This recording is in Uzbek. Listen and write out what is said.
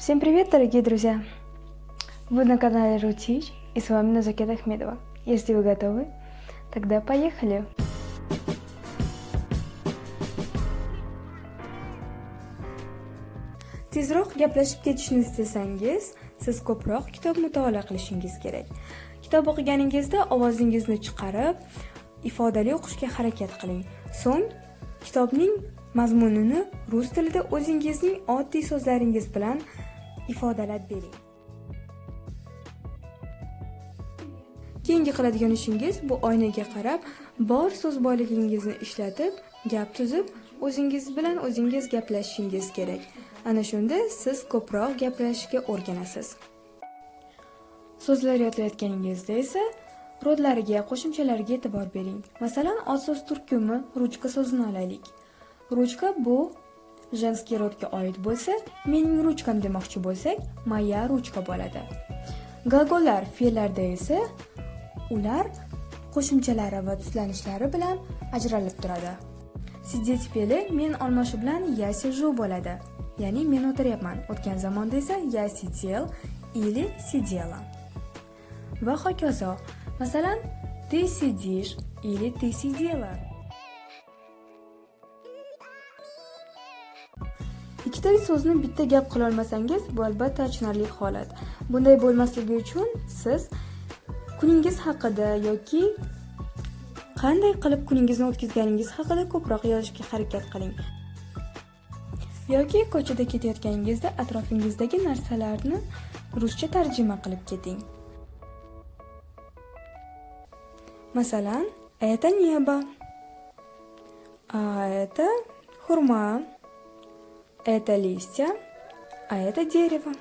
Всем привет, дорогие друзья! Вы на канале Рутич, и с вами Назакет Ахмедова. Если вы готовы, тогда поехали! Tezroq gaplashib ketishni istasangiz, siz ko'proq kitob mutolaa qilishingiz kerak. Kitob o'qiganingizda ovozingizni chiqarib, ifodali o'qishga harakat qiling. So'ng kitobning mazmunini rus tilida o'zingizning oddiy so'zlaringiz bilan ifodalab bering. Keyingi qiladigan ishingiz bu oynaga qarab, bor so'z boyligingizni ishlatib, gap tuzib, o'zingiz bilan o'zingiz gaplashishingiz kerak. Ana shunda siz ko'proq gaplashishga o'rganasiz. So'zlar yodlayotganingizda esa rodlariga, qo'shimchalarga e'tibor bering. Masalan, oz so'z turkumi ruchka so'zini olaylik. Ruchka bu женский rodga oid bo'lsa, mening ruchkam demoqchi bo'lsak, moya ruchka bo'ladi. gagolar fe'llarda esa ular qo'shimchalari va tuslanishlari bilan ajralib turadi. Сидеть fe'li men olmoshi bilan я сижу bo'ladi. Ya'ni men o'tiryapman. O'tgan zamonda esa я сидел или сидела. Va hokazo. Masalan, ты сидишь или ты сидела. Ikkita so'zni bitta gap qila olmasangiz, bu albatta achinarli holat. Bunday bo'lmasligi uchun siz kuningiz haqida yoki qanday qilib kuningizni o'tkazganingiz haqida ko'proq yozishga harakat qiling. Yoki ko'chada ketayotganingizda atrofingizdagi narsalarni ruscha tarjima qilib keting. Masalan, это небо, а это хурма, это листья, а это дерево.